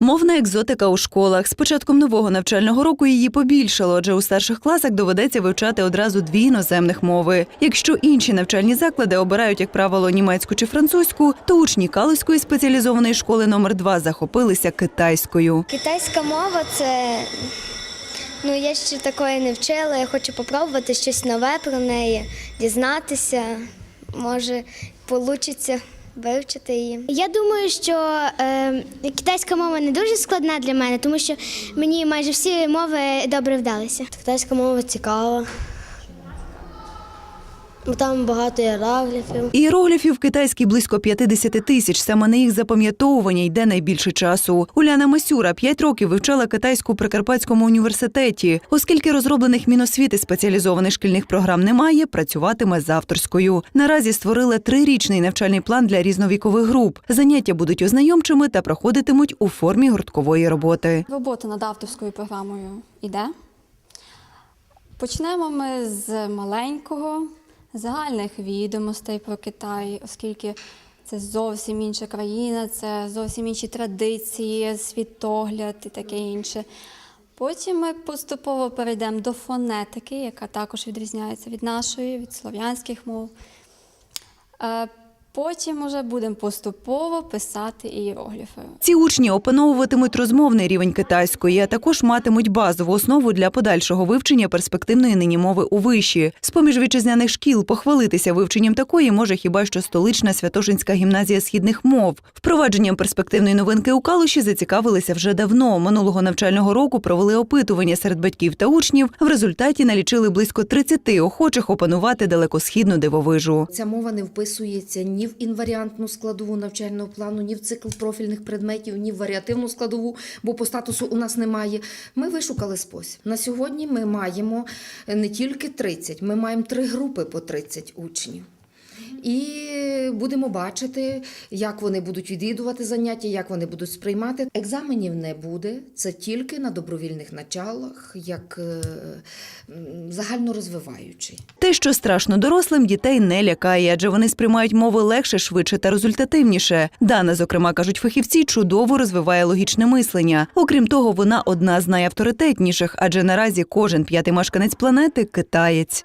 Мовна екзотика у школах. З початком нового навчального року її побільшало, адже у старших класах доведеться вивчати одразу дві іноземних мови. Якщо інші навчальні заклади обирають, як правило, німецьку чи французьку, то учні Калузької спеціалізованої школи номер 2 захопилися китайською. Китайська мова це. Ну, я ще такої не вчила. Я хочу попробувати щось нове про неї, дізнатися. Може, вийде вивчити її. Я думаю, що е, китайська мова не дуже складна для мене, тому що мені майже всі мови добре вдалися. Китайська мова цікава. Бо Там багато іерогліфів. Іерогліфів в китайській близько 50 тисяч. Саме на їх запам'ятовування йде найбільше часу. Уляна Масюра 5 років вивчала китайську у Прикарпатському університеті. Оскільки розроблених міносвіти спеціалізованих шкільних програм немає, працюватиме з авторською. Наразі створили трирічний навчальний план для різновікових груп. Заняття будуть ознайомчими та проходитимуть у формі гурткової роботи. Робота над авторською програмою йде. Почнемо ми з маленького, загальних відомостей про Китай, оскільки це зовсім інша країна, це зовсім інші традиції, світогляд і таке інше. Потім ми поступово перейдемо до фонетики, яка також відрізняється від нашої, від слов'янських мов. Потім уже будемо поступово писати іерогліфи. Ці учні опановуватимуть розмовний рівень китайської, а також матимуть базову основу для подальшого вивчення перспективної нині мови у виші. З поміж вітчизняних шкіл похвалитися вивченням такої може хіба що столична Святошинська гімназія східних мов. Впровадженням перспективної новинки у Калуші зацікавилися вже давно. Минулого навчального року провели опитування серед батьків та учнів. В результаті налічили близько 30 охочих опанувати далекосхідну дивовижу. Ця мова не вписується ні в інваріантну складову навчального плану, ні в цикл профільних предметів, ні в варіативну складову, бо по статусу у нас немає. Ми вишукали спосіб. На сьогодні ми маємо не тільки 30, ми маємо три групи по 30 учнів. І будемо бачити, як вони будуть відвідувати заняття, як вони будуть сприймати. Екзаменів не буде, це тільки на добровільних началах, як е, м, загальнорозвиваючий. Те, що страшно дорослим, дітей не лякає, адже вони сприймають мови легше, швидше та результативніше. Дана, зокрема, кажуть фахівці, чудово розвиває логічне мислення. Окрім того, вона одна з найавторитетніших, адже наразі кожен п'ятий мешканець планети китаєць.